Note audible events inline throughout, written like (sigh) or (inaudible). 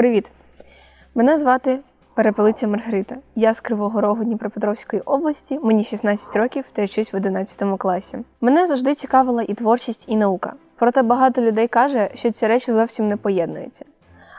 Привіт! Мене звати Перепелиця Маргарита. Я з Кривого Рогу Дніпропетровської області, мені 16 років та вчусь в 11 класі. Мене завжди цікавила і творчість, і наука. Проте багато людей каже, що ці речі зовсім не поєднуються.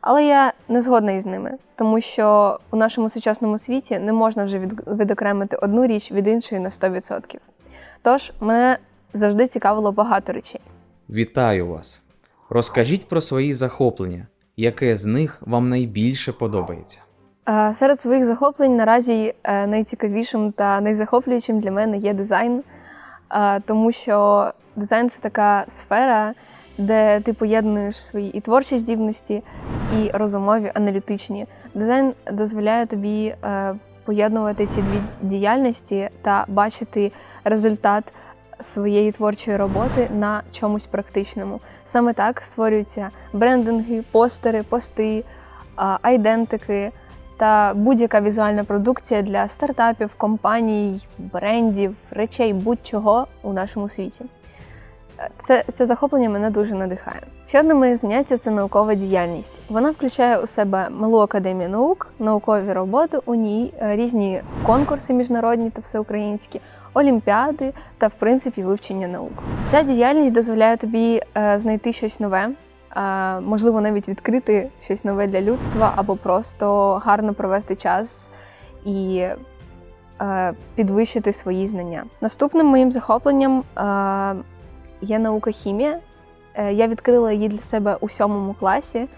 Але я не згодна із ними, тому що у нашому сучасному світі не можна вже відокремити одну річ від іншої на 100%. Тож мене завжди цікавило багато речей. Вітаю вас! Розкажіть про свої захоплення, яке з них вам найбільше подобається. Серед своїх захоплень наразі е, найцікавішим та найзахоплюючим для мене є дизайн, тому що дизайн це така сфера, де ти поєднуєш свої і творчі здібності, і розумові, аналітичні. Дизайн дозволяє тобі е, поєднувати ці дві діяльності та бачити результат своєї творчої роботи на чомусь практичному. Саме так створюються брендинги, постери, пости, айдентики та будь-яка візуальна продукція для стартапів, компаній, брендів, речей, будь-чого у нашому світі. Це, це захоплення мене дуже надихає. Ще одне моє заняття це наукова діяльність. Вона включає у себе малу академію наук, наукові роботи у ній, е, різні конкурси міжнародні та всеукраїнські, олімпіади та, в принципі, вивчення наук. Ця діяльність дозволяє тобі е, знайти щось нове, е, можливо, навіть відкрити щось нове для людства, або просто гарно провести час і е, підвищити свої знання. Наступним моїм захопленням є наука хімія. Я відкрила її для себе у сьомому класі,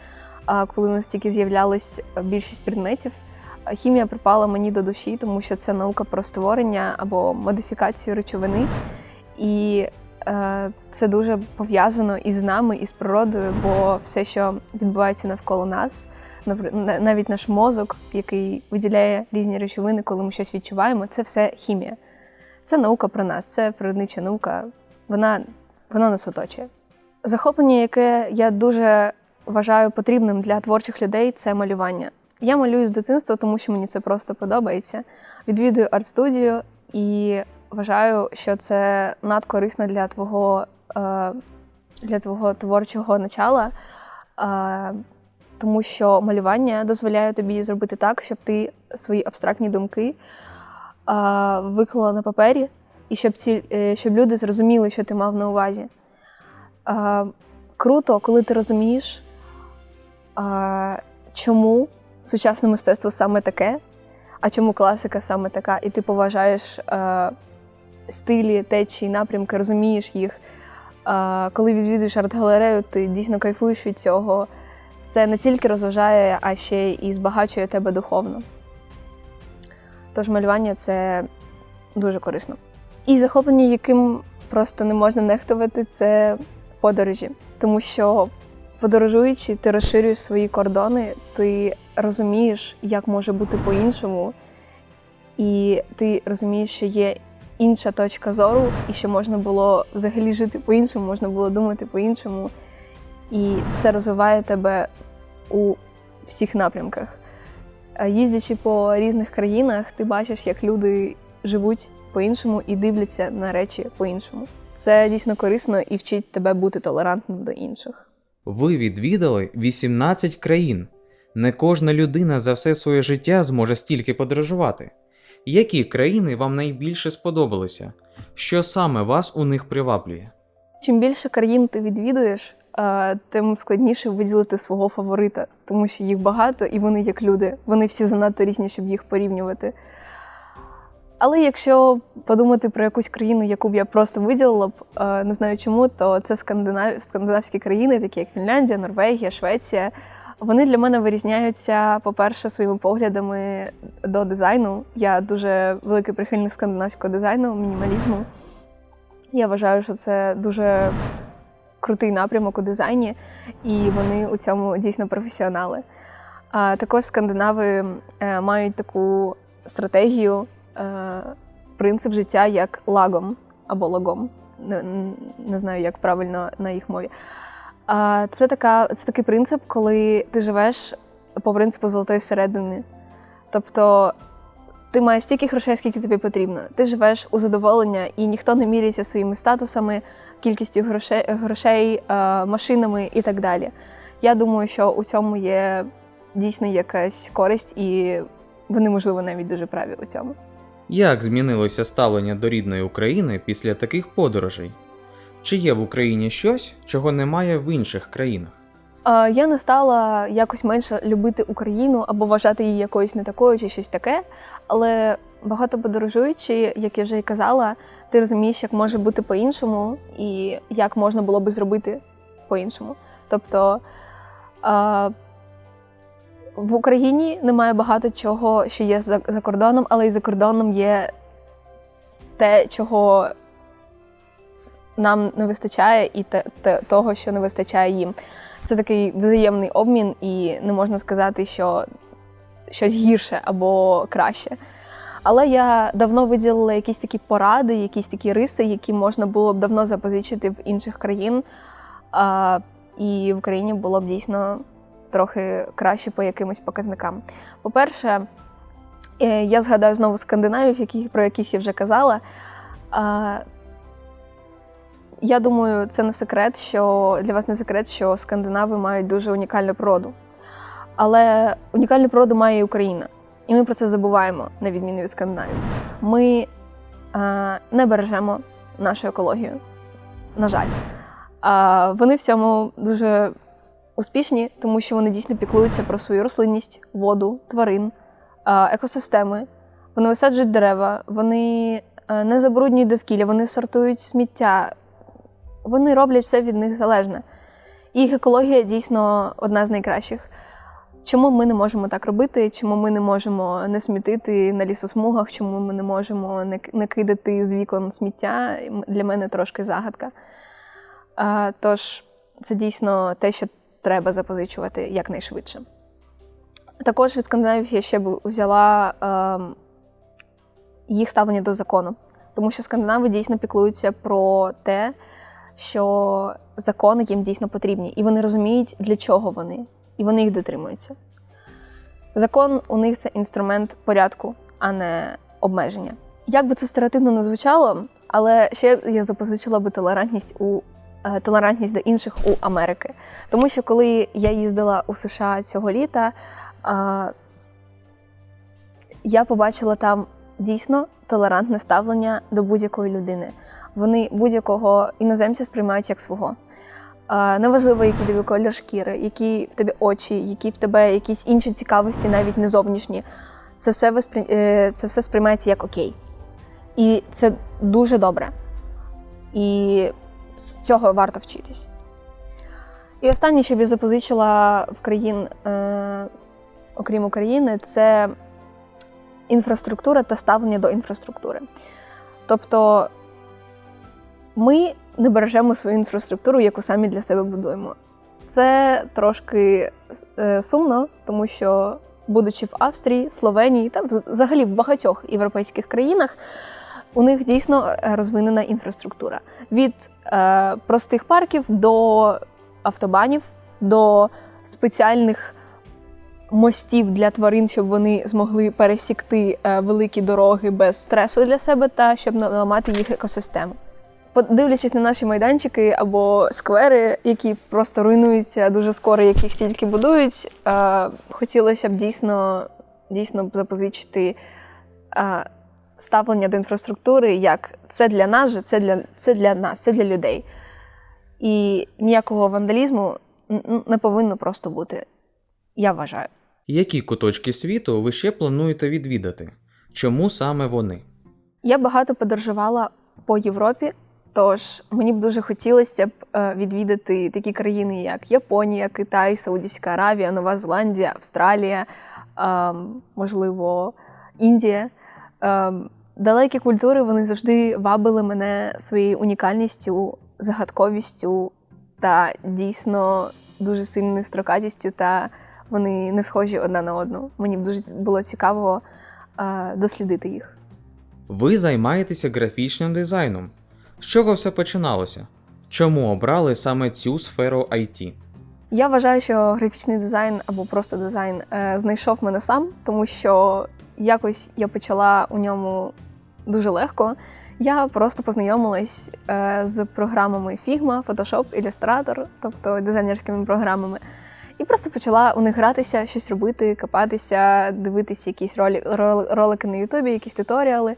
коли настільки з'являлась більшість предметів. Хімія припала мені до душі, тому що це наука про створення або модифікацію речовини. І е, це дуже пов'язано із нами, і з природою, бо все, що відбувається навколо нас, навіть наш мозок, який виділяє різні речовини, коли ми щось відчуваємо, це все хімія. Це наука про нас, це природнича наука. Вона, вона нас оточує. Захоплення, яке я дуже вважаю потрібним для творчих людей, це малювання. Я малюю з дитинства, тому що мені це просто подобається. Відвідую арт-студію і вважаю, що це надкорисно для твого, е, для твого творчого начала, е, тому що малювання дозволяє тобі зробити так, щоб ти свої абстрактні думки е, виклала на папері, і щоб, ці, щоб люди зрозуміли, що ти мав на увазі. Круто, коли ти розумієш, чому сучасне мистецтво саме таке, а чому класика саме така, і ти поважаєш е, стилі, течії, напрямки, розумієш їх. Е, коли відвідуєш арт-галерею, ти дійсно кайфуєш від цього. Це не тільки розважає, а ще і збагачує тебе духовно. Тож малювання це дуже корисно. І захоплення, яким просто не можна нехтувати, це подорожі. Тому що подорожуючи, ти розширюєш свої кордони, ти розумієш, як може бути по-іншому, і ти розумієш, що є інша точка зору, і що можна було взагалі жити по-іншому, можна було думати по-іншому. І це розвиває тебе у всіх напрямках. Їздячи по різних країнах, ти бачиш, як люди живуть по-іншому і дивляться на речі по-іншому. Це дійсно корисно і вчить тебе бути толерантним до інших. Ви відвідали 18 країн. Не кожна людина за все своє життя зможе стільки подорожувати. Які країни вам найбільше сподобалися? Що саме вас у них приваблює? Чим більше країн ти відвідуєш, е, тим складніше виділити свого фаворита, тому що їх багато і вони як люди. Вони всі занадто різні, щоб їх порівнювати. Але якщо подумати про якусь країну, яку б я просто виділила б, е, не знаю чому, то це скандинав... скандинавські країни, такі як Фінляндія, Норвегія, Швеція. Вони для мене вирізняються, по-перше, своїми поглядами до дизайну. Я дуже великий прихильник скандинавського дизайну, мінімалізму. Я вважаю, що це дуже крутий напрямок у дизайні, і вони у цьому дійсно професіонали. А також скандинави е, мають таку стратегію, е, принцип життя як лагом або лагом. Не, не знаю, як правильно на їх мові. Це, така, це такий принцип, коли ти живеш по принципу золотої середини. Тобто ти маєш стільки грошей, скільки тобі потрібно. Ти живеш у задоволення, і ніхто не міряється своїми статусами, кількістю грошей, грошей машинами і так далі. Я думаю, що у цьому є дійсно якась користь, і вони, можливо, навіть дуже праві у цьому. Як змінилося ставлення до рідної України після таких подорожей? Чи є в Україні щось, чого немає в інших країнах? Я не стала якось менше любити Україну або вважати її якоюсь не такою чи щось таке. Але багато подорожуючи, як я вже і казала, ти розумієш, як може бути по-іншому і як можна було би зробити по-іншому. Тобто в Україні немає багато чого, що є за кордоном, але і за кордоном є те, чого нам не вистачає, і те, те, того, що не вистачає їм. Це такий взаємний обмін, і не можна сказати, що щось гірше або краще. Але я давно виділила якісь такі поради, якісь такі риси, які можна було б давно запозичити в інших країн. А, і в Україні було б дійсно трохи краще по якимось показникам. По-перше, е, я згадаю знову скандинавів, які, про яких я вже казала. А, я думаю, це не секрет, що для вас не секрет, що скандинави мають дуже унікальну природу. Але унікальну природу має і Україна. І ми про це забуваємо, на відміну від скандинавів. Ми е, не бережемо нашу екологію. На жаль. А вони в цьому дуже успішні, тому що вони дійсно піклуються про свою рослинність, воду, тварин, е, екосистеми. Вони висаджують дерева, вони е, не забруднюють довкілля, вони сортують сміття. Вони роблять все від них залежне. Їх екологія дійсно одна з найкращих. Чому ми не можемо так робити? Чому ми не можемо не смітити на лісосмугах? Чому ми не можемо не, кидати з вікон сміття? Для мене трошки загадка. Тож це дійсно те, що треба запозичувати якнайшвидше. Також від скандинавів я ще б взяла ем, їх ставлення до закону, тому що скандинави дійсно піклуються про те, що закони їм дійсно потрібні, і вони розуміють, для чого вони, і вони їх дотримуються. Закон у них це інструмент порядку, а не обмеження. Як би це стереотипно не звучало, але ще я запозичила би толерантність у е, толерантність до інших у Америки. Тому що коли я їздила у США цього літа, я побачила там дійсно толерантне ставлення до будь-якої людини. Вони будь-якого іноземця сприймають як свого. Неважливо, який тобі колір шкіри, які в тебе очі, які в тебе якісь інші цікавості, навіть не зовнішні. Це все, висприй... е, це все сприймається як окей. І це дуже добре. І з цього варто вчитись. І останнє, що я запозичила в країн, е, окрім України, це інфраструктура та ставлення до інфраструктури. Тобто ми не бережемо свою інфраструктуру, яку самі для себе будуємо. Це трошки е, сумно, тому що, будучи в Австрії, Словенії та взагалі в багатьох європейських країнах, у них дійсно е, розвинена інфраструктура. Від е, простих парків до автобанів, до спеціальних мостів для тварин, щоб вони змогли пересікти е, великі дороги без стресу для себе та щоб не ламати їх екосистему. Подивлячись на наші майданчики або сквери, які просто руйнуються дуже скоро, як їх тільки будують, е, хотілося б дійсно, дійсно запозичити е, ставлення до інфраструктури як це для нас же, це для, це для нас, це для людей. І ніякого вандалізму не повинно просто бути, я вважаю. Які куточки світу ви ще плануєте відвідати? Чому саме вони? Я багато подорожувала по Європі, тож мені б дуже хотілося б е, відвідати такі країни, як Японія, Китай, Саудівська Аравія, Нова Зеландія, Австралія, ем, можливо, Індія. Ем, Далекі культури вони завжди вабили мене своєю унікальністю, загадковістю та дійсно дуже сильною строкатістю, та вони не схожі одна на одну. Мені б дуже було цікаво е, дослідити їх. Ви займаєтеся графічним дизайном. З чого все починалося? Чому обрали саме цю сферу IT? Я вважаю, що графічний дизайн або просто дизайн е, знайшов мене сам, тому що якось я почала у ньому дуже легко. Я просто познайомилась е, з програмами Figma, Photoshop, Illustrator, тобто дизайнерськими програмами. І просто почала у них гратися, щось робити, копатися, дивитися якісь ролі, ролики на Ютубі, якісь туторіали.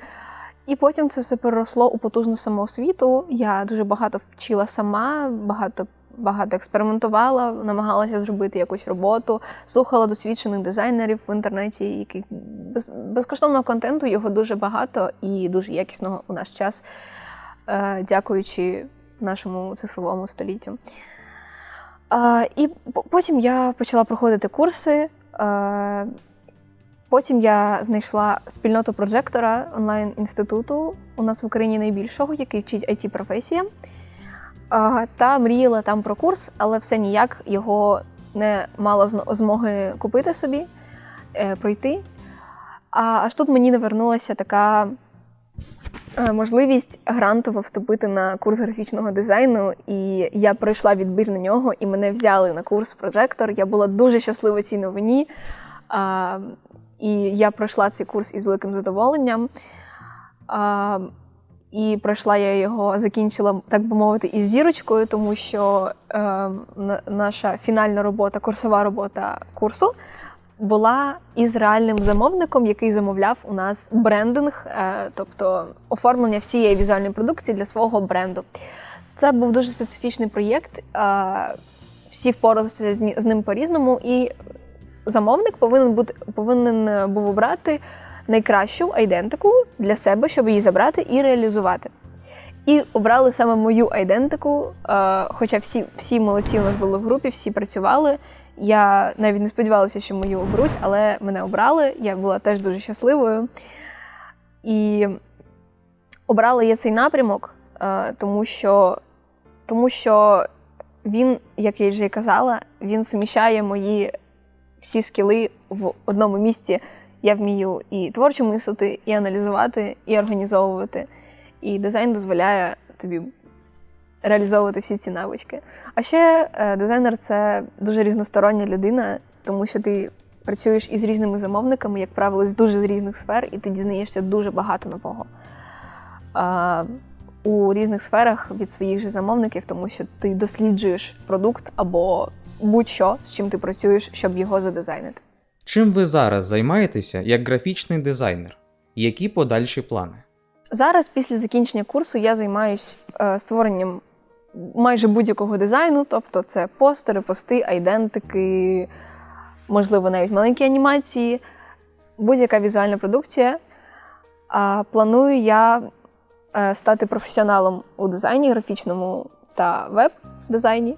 І потім це все переросло у потужну самоосвіту. Я дуже багато вчила сама, багато, багато експериментувала, намагалася зробити якусь роботу, слухала досвідчених дизайнерів в інтернеті, які без, безкоштовного контенту його дуже багато і дуже якісного у наш час, е, дякуючи нашому цифровому століттю. Е, і потім я почала проходити курси. Потім я знайшла спільноту прожектора онлайн-інституту у нас в Україні найбільшого, який вчить it професіям Та мріяла там про курс, але все ніяк його не мала змоги купити собі, е, пройти. Аж тут мені навернулася така е, можливість грантово вступити на курс графічного дизайну, і я пройшла відбір на нього, і мене взяли на курс прожектор. Я була дуже щаслива цій новині. І я пройшла цей курс із великим задоволенням. А, і пройшла я його, закінчила, так би мовити, із зірочкою, тому що е, наша фінальна робота, курсова робота курсу була із реальним замовником, який замовляв у нас брендинг, е, тобто оформлення всієї візуальної продукції для свого бренду. Це був дуже специфічний проєкт. Е, всі впоралися з ним по-різному, і замовник повинен бути повинен е, був обрати найкращу айдентику для себе, щоб її забрати і реалізувати. І обрали саме мою айдентику. е, Хоча всі, всі молодці у нас були в групі, всі працювали. Я навіть не сподівалася, що мою оберуть, але мене обрали. Я була теж дуже щасливою. І обрала я цей напрямок, е, тому що, тому що він, як я вже казала, він суміщає мої всі скіли в одному місці. Я вмію і творчо мислити, і аналізувати, і організовувати. І дизайн дозволяє тобі реалізовувати всі ці навички. А ще е, дизайнер це дуже різностороння людина, тому що ти працюєш із різними замовниками, як правило, з дуже з різних сфер, і ти дізнаєшся дуже багато нового. У різних сферах від своїх же замовників, тому що ти досліджуєш продукт або будь-що, з чим ти працюєш, щоб його задизайнити. Чим ви зараз займаєтеся як графічний дизайнер? Які подальші плани? Зараз, після закінчення курсу, я займаюся створенням майже будь-якого дизайну, тобто це постери, пости, айдентики, можливо, навіть маленькі анімації, будь-яка візуальна продукція. А планую я е, стати професіоналом у дизайні, графічному та веб-дизайні.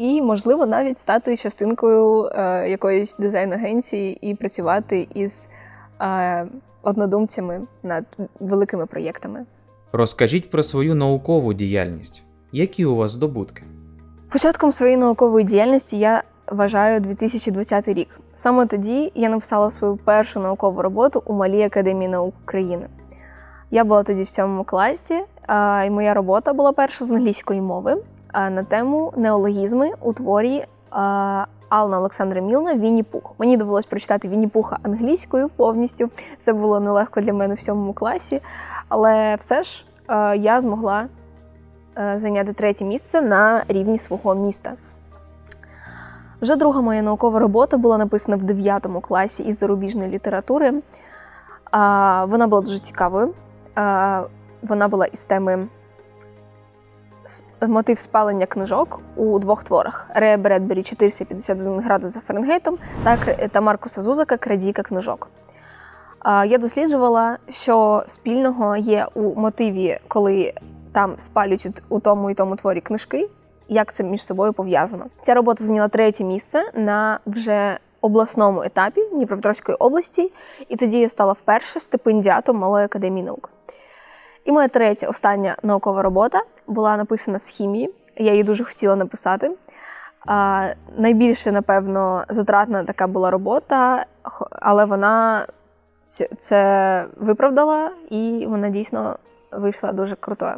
І, можливо, навіть стати частинкою е, якоїсь дизайн-агенції і працювати із е, однодумцями над великими проєктами. Розкажіть про свою наукову діяльність. Які у вас здобутки? Початком своєї наукової діяльності я вважаю 2020 рік. Саме тоді я написала свою першу наукову роботу у Малій академії наук України. Я була тоді в сьомому класі, і моя робота була перша з англійської мови на тему неологізми у творі а, Ална Олександра Мілна Вінні Пух. Мені довелось прочитати Вінні Пуха англійською повністю. Це було нелегко для мене в сьомому класі, але все ж е, я змогла е, зайняти третє місце на рівні свого міста. Вже друга моя наукова робота була написана в 9 класі із зарубіжної літератури. Вона була дуже цікавою. Вона була із теми мотив спалення книжок у двох творах: Рея Бредбері 451 градус за Фаренгейтом та, Маркуса Зузака Крадійка книжок. Я досліджувала, що спільного є у мотиві, коли там спалюють у тому і тому творі книжки, як це між собою пов'язано. Ця робота зайняла третє місце на вже обласному етапі Дніпропетровської області, і тоді я стала вперше стипендіатом Малої академії наук. І моя третя, остання наукова робота була написана з хімії. Я її дуже хотіла написати. А, найбільше, напевно, затратна така була робота, але вона це виправдала, і вона дійсно вийшла дуже крутою.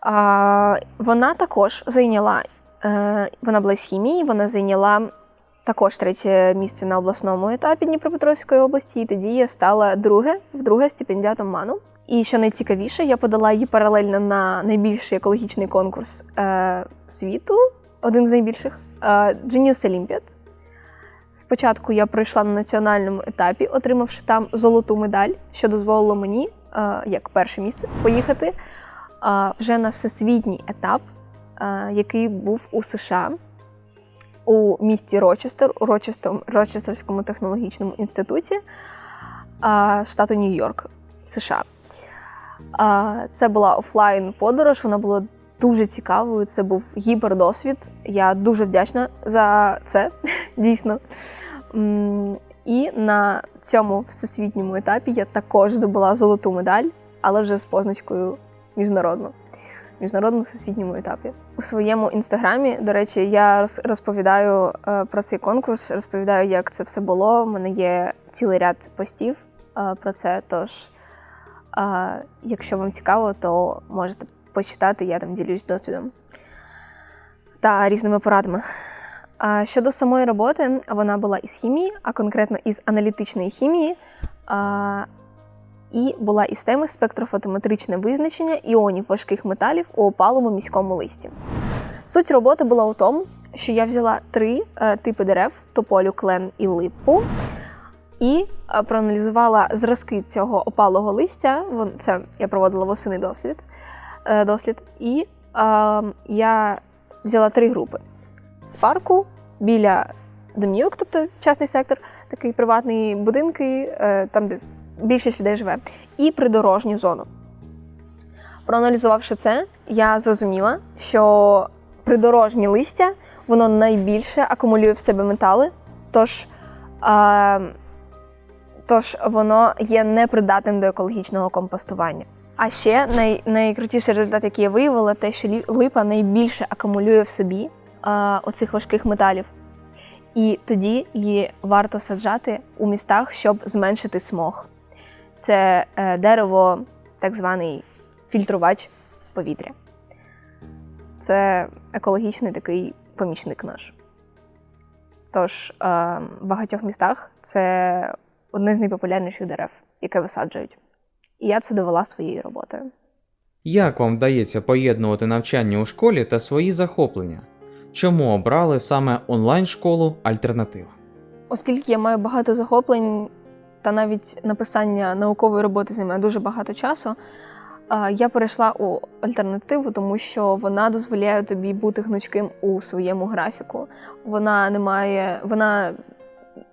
А, вона також зайняла, е, вона була з хімії, вона зайняла також третє місце на обласному етапі Дніпропетровської області, і тоді я стала друге, вдруге стипендіатом МАНу. І що найцікавіше, я подала її паралельно на найбільший екологічний конкурс е, світу, один з найбільших е, Genius Olympiad. Спочатку я пройшла на національному етапі, отримавши там золоту медаль, що дозволило мені, е, як перше місце, поїхати е, вже на всесвітній етап, е, який був у США у місті Рочестер, у Рочестер, Рочестерському технологічному інституті штату Нью-Йорк, США. Це була офлайн подорож, вона була дуже цікавою. Це був гіпердосвід. Я дуже вдячна за це, (laughs) дійсно. І на цьому всесвітньому етапі я також здобула золоту медаль, але вже з позначкою міжнародну. Міжнародному всесвітньому етапі. У своєму інстаграмі, до речі, я розповідаю е, про цей конкурс, розповідаю, як це все було. У мене є цілий ряд постів е, про це. Тож, е, якщо вам цікаво, то можете почитати, я там ділюсь досвідом та різними порадами. Щодо самої роботи, вона була із хімії, а конкретно із аналітичної хімії, і була із теми спектрофотометричне визначення іонів важких металів у опалому міському листі. Суть роботи була у тому, що я взяла три е, типи дерев: тополю, клен і липу, і е, проаналізувала зразки цього опалого листя. Це я проводила восени дослід, е, дослід. І е, я взяла три групи: з парку біля домівок, тобто частний сектор, такий приватний будинки, е, там, де більшість людей живе, і придорожню зону. Проаналізувавши це, я зрозуміла, що придорожнє листя воно найбільше акумулює в себе метали, тож, а, тож воно є непридатним до екологічного компостування. А ще най, найкрутіший результат, який я виявила, те, що липа найбільше акумулює в собі а, оцих важких металів. І тоді її варто саджати у містах, щоб зменшити смог. Це е, дерево, так званий фільтрувач повітря. Це екологічний такий помічник наш. Тож е, в багатьох містах це одне з найпопулярніших дерев, яке висаджують. І я це довела своєю роботою. Як вам вдається поєднувати навчання у школі та свої захоплення? Чому обрали саме онлайн-школу альтернатив? Оскільки я маю багато захоплень та навіть написання наукової роботи займає дуже багато часу, я перейшла у альтернативу, тому що вона дозволяє тобі бути гнучким у своєму графіку. Вона не має, вона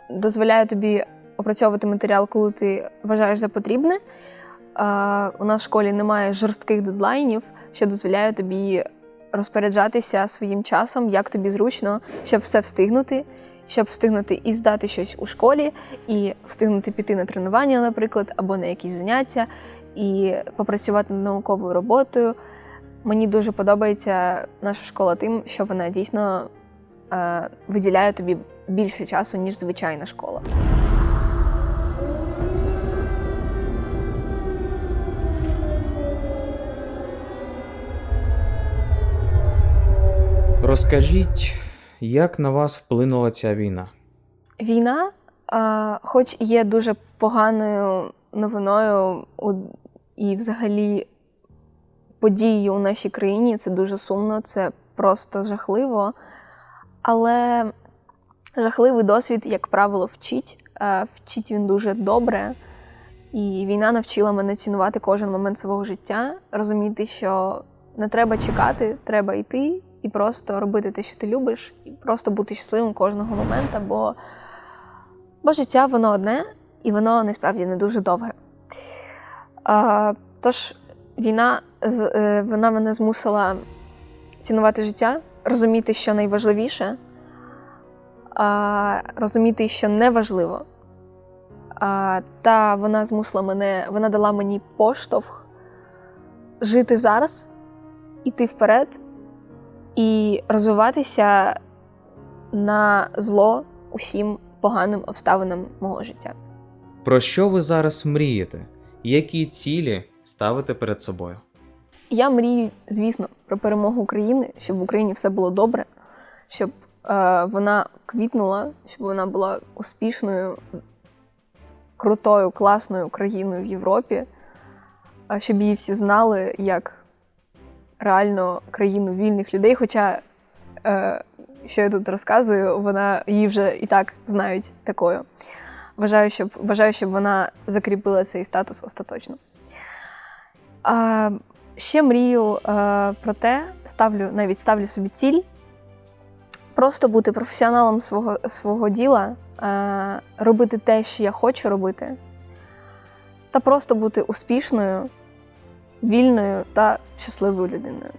дозволяє тобі опрацьовувати матеріал, коли ти вважаєш за потрібне. У нас в школі немає жорстких дедлайнів, що дозволяє тобі розпоряджатися своїм часом, як тобі зручно, щоб все встигнути, щоб встигнути і здати щось у школі, і встигнути піти на тренування, наприклад, або на якісь заняття, і попрацювати над науковою роботою. Мені дуже подобається наша школа тим, що вона дійсно е, виділяє тобі більше часу, ніж звичайна школа. Розкажіть, як на вас вплинула ця війна? Війна, хоч є дуже поганою новиною і взагалі подією у нашій країні, це дуже сумно, це просто жахливо. Але жахливий досвід, як правило, вчить. Е, вчить він дуже добре. І війна навчила мене цінувати кожен момент свого життя, розуміти, що не треба чекати, треба йти і просто робити те, що ти любиш, і просто бути щасливим кожного моменту, бо, бо життя воно одне і воно насправді не дуже довге. А, тож війна е, вона мене змусила цінувати життя, розуміти, що найважливіше, а, розуміти, що не важливо. А, та вона змусила мене, вона дала мені поштовх жити зараз, іти вперед і розвиватися на зло усім поганим обставинам мого життя. Про що ви зараз мрієте? Які цілі ставите перед собою? Я мрію, звісно, про перемогу України, щоб в Україні все було добре, щоб е, вона квітнула, щоб вона була успішною, крутою, класною країною в Європі, щоб її всі знали як реально країну вільних людей. Хоча е, що я тут розказую, вона її вже і так знають такою. Вважаю, щоб, бажаю, щоб вона закріпила цей статус остаточно. А, ще мрію е, про те, ставлю, навіть ставлю собі ціль просто бути професіоналом свого, свого діла, е, робити те, що я хочу робити, та просто бути успішною, вільною та щасливою людиною.